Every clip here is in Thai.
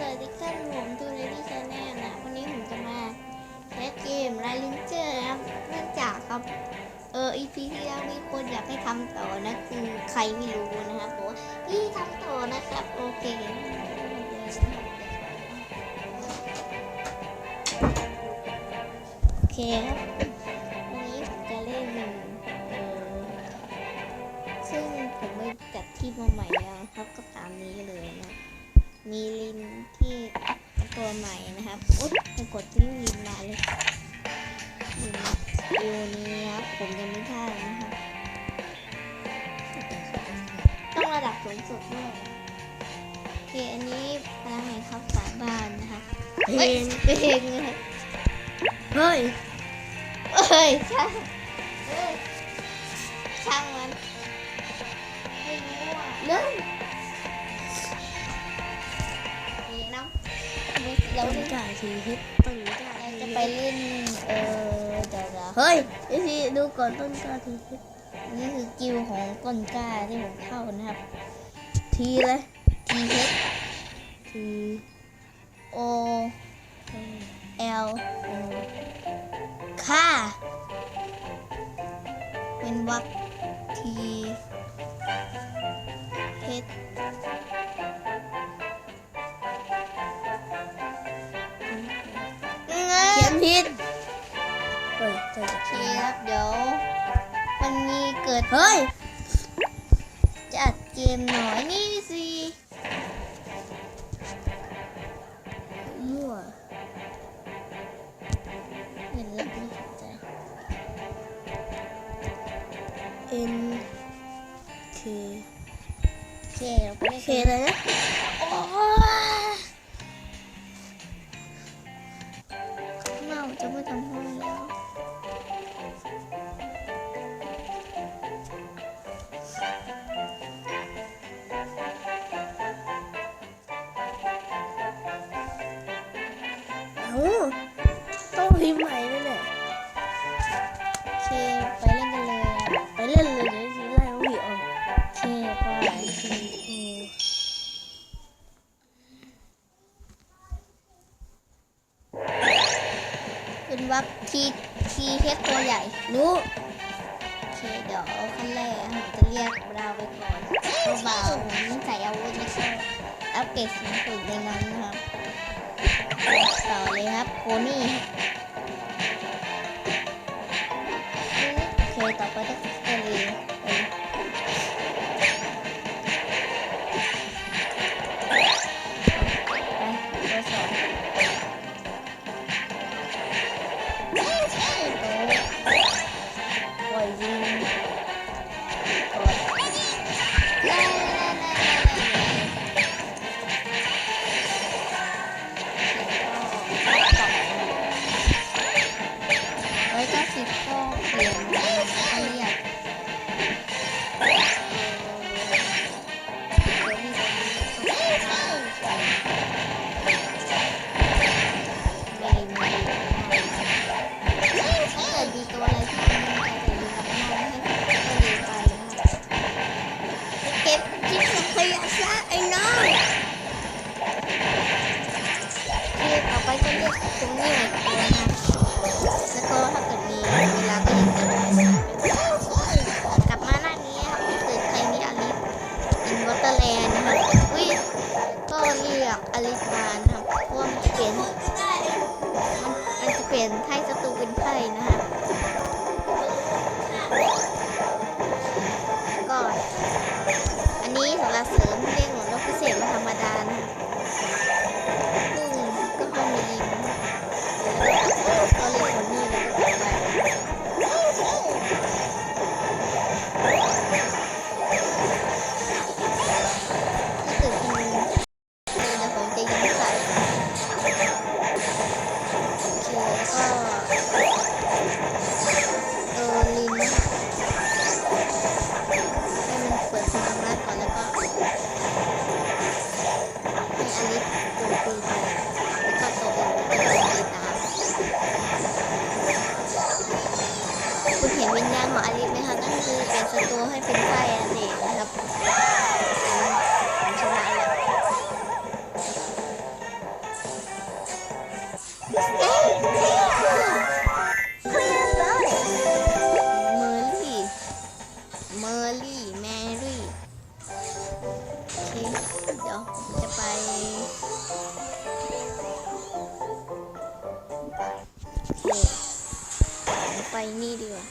สวัสดีท่านผมตูเรดี้ชาแนลนะ วันนี้ผมจะมาแคสเกมไลลิงเจอร์นะครับเนื่องจากครับ เอออีพีที่แล้วมีคนอยากให้ทำต่อนะ คือใครไม่รู้นะครับบอกว่าพี่ทำต่อนะครับ โอเคโอเคครับวันนี้ผมจะเล่นเออซึ่งผมไม่จัดที่มาใหม่แล้วครับก็ตามนี้เลยนะ มีลินที่ตัวใหม่นะครับอุ๊ยไปกดที่ลินมาเลยลินอยู่นี้ครับผมยังไม่ได้นะครับ ต้องระดับสูงสุดด้วยโอเคอันนี้พลังแห่งครับสายบ้านนะครับเพลงเฮ้ยเพลงเลยเฮ้ยเอ้ยช่างเอ้ยช่างมันไม่รู้อะ เราต้นเล่นกล้าทีฮิตต้นกล้าจะไปเล่นเออเดี๋ยวนะเฮ้ยไอทีดูก่อนต้นกล้าทีฮิตนี่คือกิวของต้นกล้าที่ผมเข้านะครับ ทีเลย T H ที O L ค่าเป็นวรร ด เฮ้ยจัดเกมหน่อยนี่สิมั่วเห็นแล้วไม่สนใจเอ็นเคเคเราไปเล่เคเลยนะ ต้องพิมพ์ใหม่ไหมเนี่ยโอเค ไปเล่นกันเลย ไปเล่นเลยเดี๋ยวทีไล่เขาผีออกโอเคไปทีโอเป็นวับทีทีเฮดตัวใหญ่รู้โอเค เดี๋ยวขั้นแรกผมจะเรียกเราไปก่อนเบาๆผมใส่อาวุธไม่ใช่อัปเกรดสูงสุดในนั้นนะครับ ต่อเลยครับโคนี่โอเคต่อไปก็ ก็ ตัวให้เป็นไพ่อันเอกนะครับผมชนะแล้เมอร์ลี่ เมอร์ลี่ แมรี่เดี๋ยวจะไปไปนี่ดีกว่า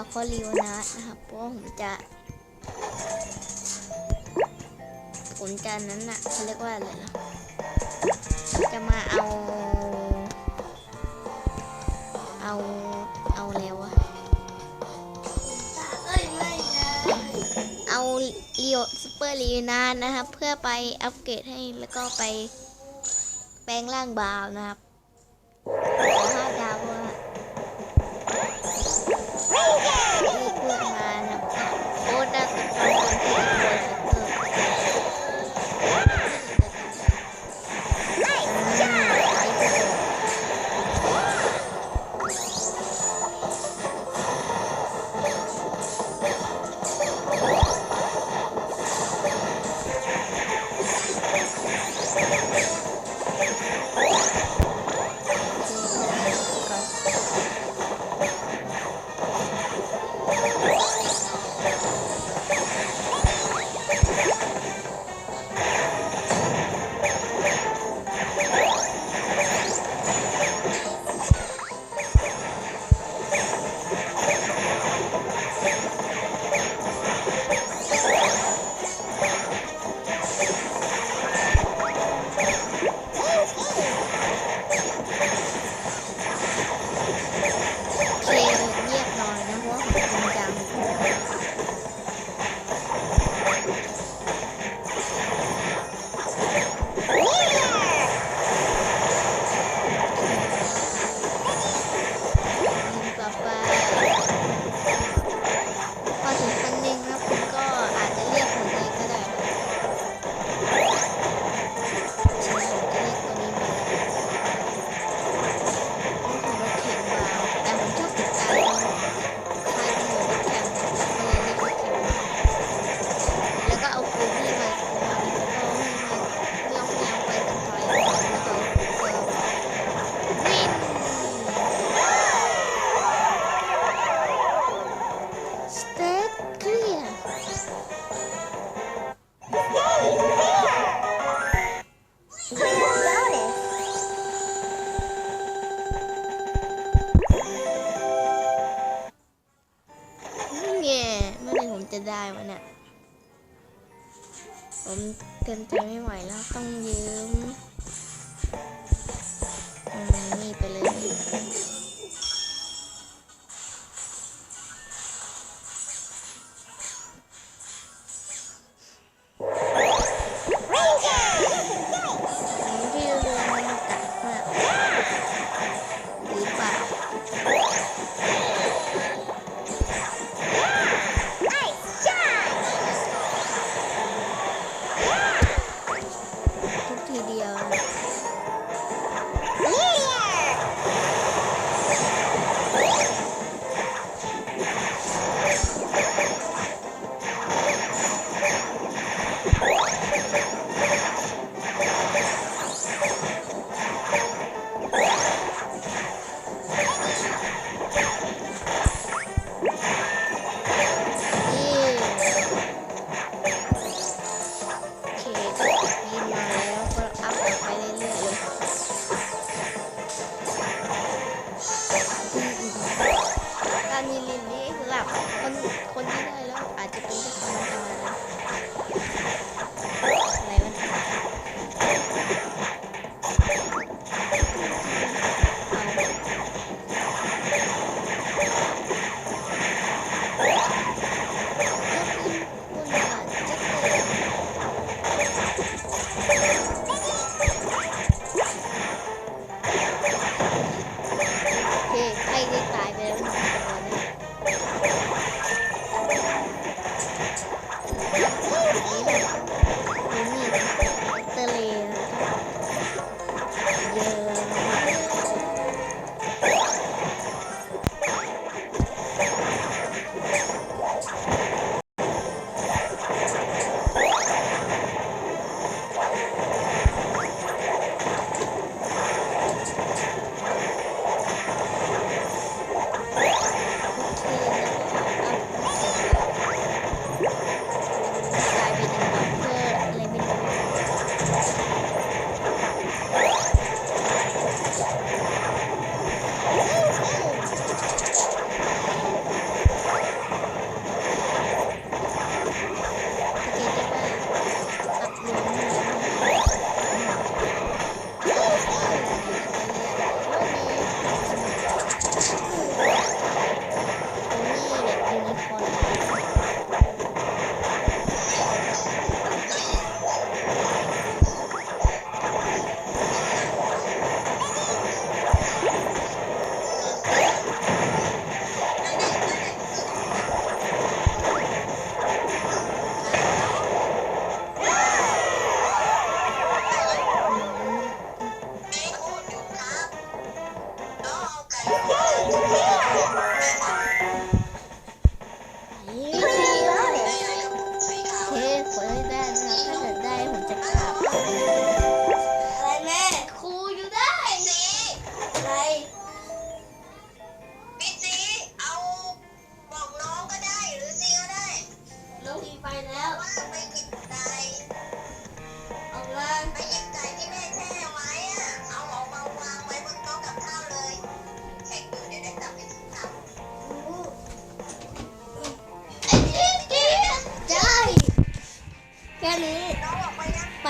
แล้วก็ลิโอนัสนะครับเพราะผมจะ ผมจะนั้นน่ะเขาเรียกว่าอะไรนะจะมาเอา เอาเอาแล้วอะเอาเรียวซูเปอร์ลีวนานะครับ เพื่อไปอัปเกรดให้แล้วก็ไปแปลงร่างบาวนะครับ ওটা จะได้มาเนี่ย ผมเกินใจไม่ไหวแล้วต้องยืม นี่ไปเลย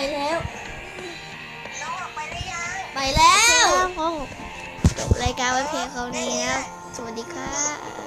ไปแล้ว น้องออกไปหรือยังไปแล้วรายการวันเพียงเท่านี้ครัสวัสดีค่ะ